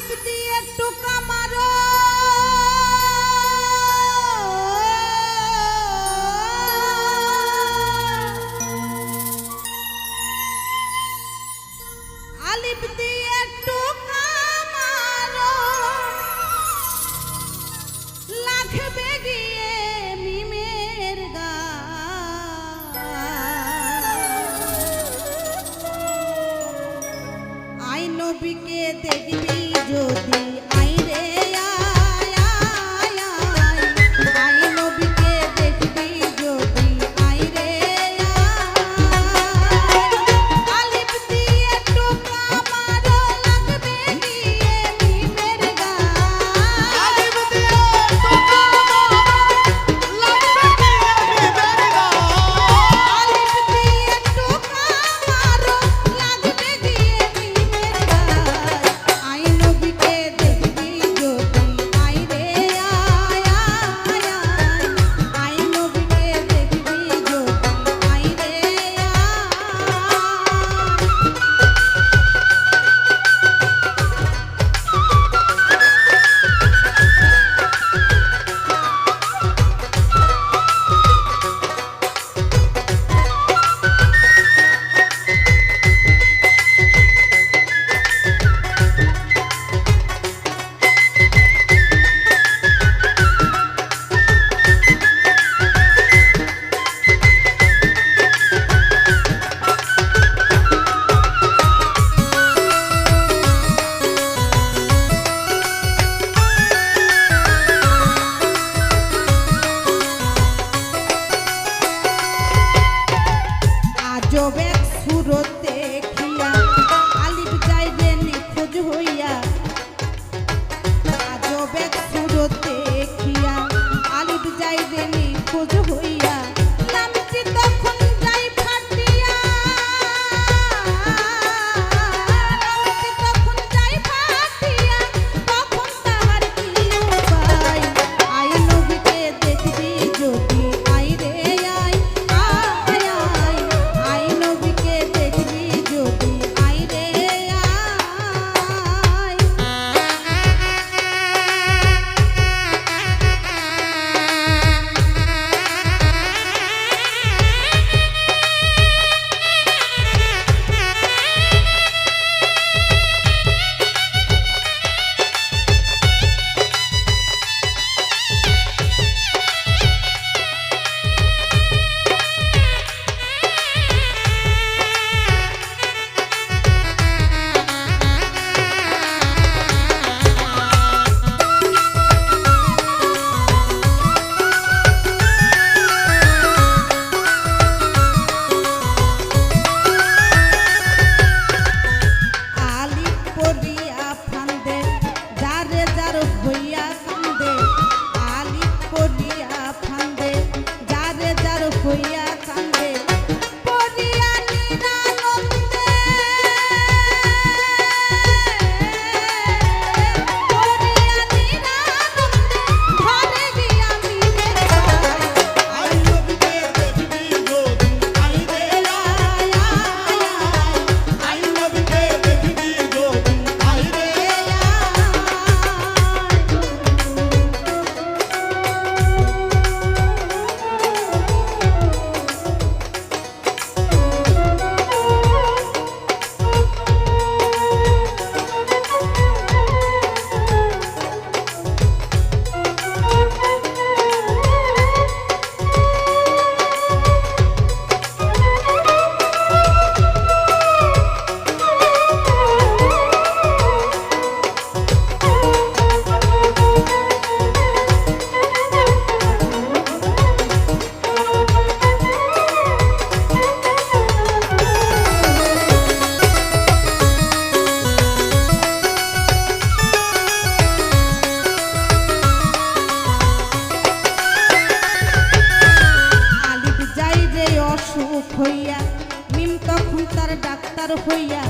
Pipe দিয়ে একটু কামারো আলিপ দিয়ে জবেক সুরত দেখিয়া আলিপ যাইবে নিখোঁজ হইয়া। জবেক সুরত দেখিয়া আলিপ যাইবে নিখোঁজ হইয়া। অসুখ হইয়া মিম তখন তার ডাক্তার হইয়া